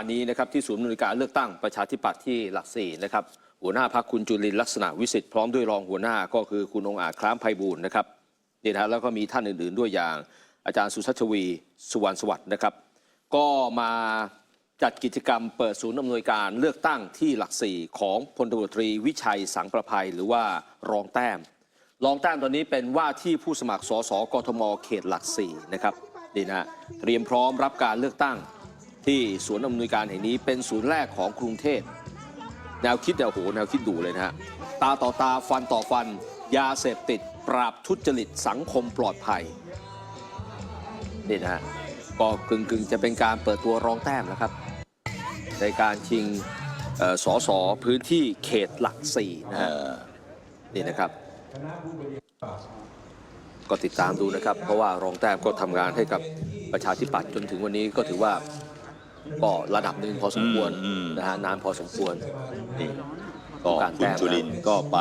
านนี้นะครับที่ศูนย์อำนวยการเลือกตั้งประชาธิปัตย์ที่หลักสี่นะครับหัวหน้าพักคุณจุลินลักษณะวิสิทธิ์พร้อมด้วยรองหัวหน้าก็คือคุณองอาจคล้ามไพบูลนะครับนี่นะฮะแล้วก็มีท่านอื่น ๆ ด้วยอย่าง อาจารย์สุชัชวีสุวรรณสวัสดิ์นะครับ ก็มาจัดกิจกรรมเปิดศูนย์อำนวยการเลือกตั้งที่หลักสี่ของพลตำรวจตรีวิชัยสังประภัยหรือว่ารองแต้ม รองแต้มตอนนี้เป็นว่าที่ผู้สมัครสสกทมเขตหลักสี่นะครับนี่นะเตรียมพร้อมรับการเลือกตั้ง ที่ศูนย์อำนวยการแห่งนี้เป็นศูนย์แรกของกรุงเทพ แนวคิดเนี่ยโอ้โหแนวคิดดูเลยนะฮะ ตาต่อตาฟันต่อฟัน ยาเสพติด ปราบทุจริตสังคมปลอดภัยนี่นะฮะก็กึ่งกึ่งจะเป็นการเปิดตัวรองแต้มนะครับ ในการชิงออสอสอพื้นที่เขตหลักสี่นะฮะนี่นะครับก็ติดตามดูนะครับ เพราะว่ารองแต้มก็ทำงานให้กับประชาธิปัตย์จนถึงวันนี้ก็ถือว่า ก็ระดับหนึ่งพอสมควรอืมนะฮะนานพอสมควรนี่ก็การคุแต้ณมจุลินทร์ก็ไป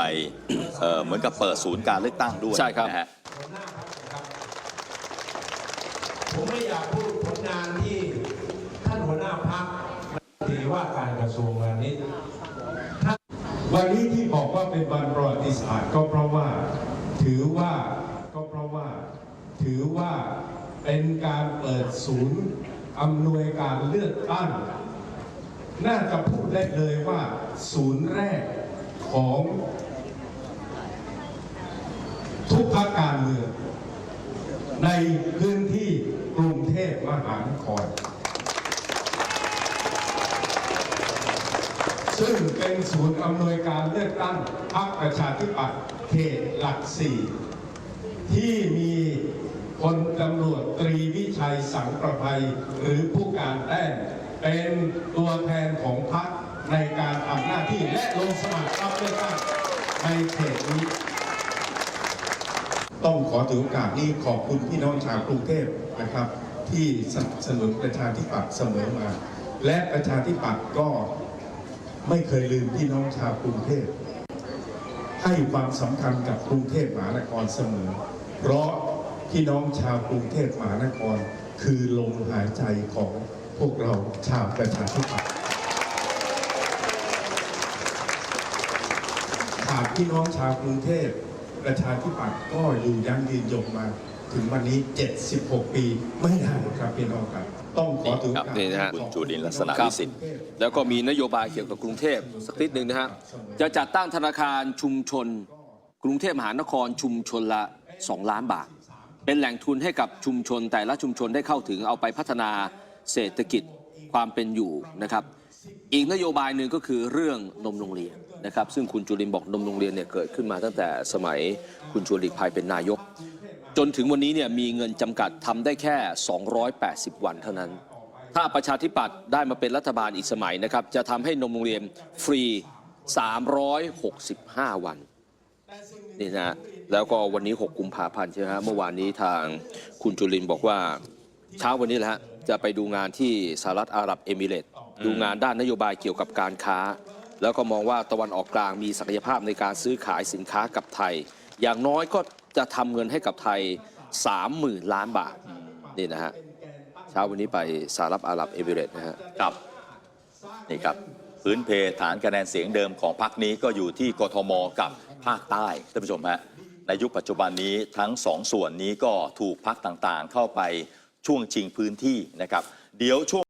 เอ่อเหมือนกับเปิดศูนย์การเลือกตั้งด้วยใช่ครับนะฮะผมไม่อยากพูดผลงานที่ท่านหัวหน้าพักถือว่าการกระทรวงพาณิชย์ท่านวันนี้ที่บอกว่าเป็นวันประวัติศาสตร์ก็เพราะว่าถือว่าก็เพราะว่าถือว่าเป็นการเปิดศูนย์ อำนวยการเลือกตั้ง น่าจะพูดได้เลยว่า ศูนย์แรกของทุกภาคการเมือง ในพื้นที่กรุงเทพมหานคร ซึ่งเป็นศูนย์อำนวยการเลือกตั้งพรรคประชาธิปัตย์เขตหลักสี่ที่มี พลตำรวจตรีวิชัยสังประภัย หรือผู้การแต้มเป็นตัวแทนของพรรคในการทำหน้าที่และลงสมัครรับเลือกตั้งในเขตนี้ ต้องขอถือโอกาสนี้ขอบคุณพี่น้องชาวกรุงเทพนะครับ ที่สนับสนุนประชาธิปัตย์เสมอมา และประชาธิปัตย์ก็ไม่เคยลืมพี่น้องชาวกรุงเทพให้ความสำคัญกับกรุงเทพมหานครเสมอ เพราะ พี่น้องชาวกรุงเทพมหานคร คือลมหายใจของพวกเราชาวประชาธิปัตย์ขาดพี่น้องชาวกรุงเทพประชาธิปัตย์ก็อยู่ยันยืนยงมาถึงวันนี้ 76 ปีไม่ได้ครับพี่น้องครับต้องขอถือโอกาสนี่นะฮะคุณจุลินทร์ลักษณะครับวิสิทธิ์แล้วก็มีนโยบายเกี่ยวกับกรุงเทพสักนิดหนึ่งนะฮะจะจัดตั้งธนาคารชุมชน กรุงเทพมหานครชุมชนละ 2 ล้านบาท เป็นแหล่งทุนให้กับชุมชน แต่ละชุมชนได้เข้าถึงเอาไปพัฒนาเศรษฐกิจความเป็นอยู่นะครับ อีกนโยบายหนึ่งก็คือเรื่องนมโรงเรียนนะครับ ซึ่งคุณจุลินบอกนมโรงเรียนเนี่ยเกิดขึ้นมาตั้งแต่สมัยคุณชวนหลีกภัยเป็นนายก จนถึงวันนี้เนี่ยมีเงินจำกัดทำได้แค่ 280 วันเท่านั้น ถ้าประชาธิปัตย์ได้มาเป็นรัฐบาลอีกสมัยนะครับจะทำให้นมโรงเรียนฟรี 365 วันนี่นะ แล้วก็วันนี้ 6 กุมภาพันธ์ใช่ไหมฮะเมื่อวานนี้ทางคุณจุลินบอกว่าเช้าวันนี้แหละฮะจะไปดูงานที่สหรัฐอาหรับเอมิเรตส์ดูงานด้านนโยบายเกี่ยวกับการค้า แล้วก็มองว่าตะวันออกกลางมีศักยภาพในการซื้อขายสินค้ากับไทย อย่างน้อยก็จะทำเงินให้กับไทย 30,000 ล้านบาทนี่นะฮะเช้าวันนี้ไปสหรัฐอาหรับเอมิเรตส์นะฮะ ครับนี่ครับพื้นเพฐานคะแนนเสียงเดิมของพรรคนี้ก็อยู่ที่กทมกับภาคใต้ท่านผู้ชมฮะ ในยุคปัจจุบันนี้ทั้งสองส่วนนี้ก็ถูกพักต่างๆ เข้าไปช่วงชิงพื้นที่นะครับ เดี๋ยวช่วง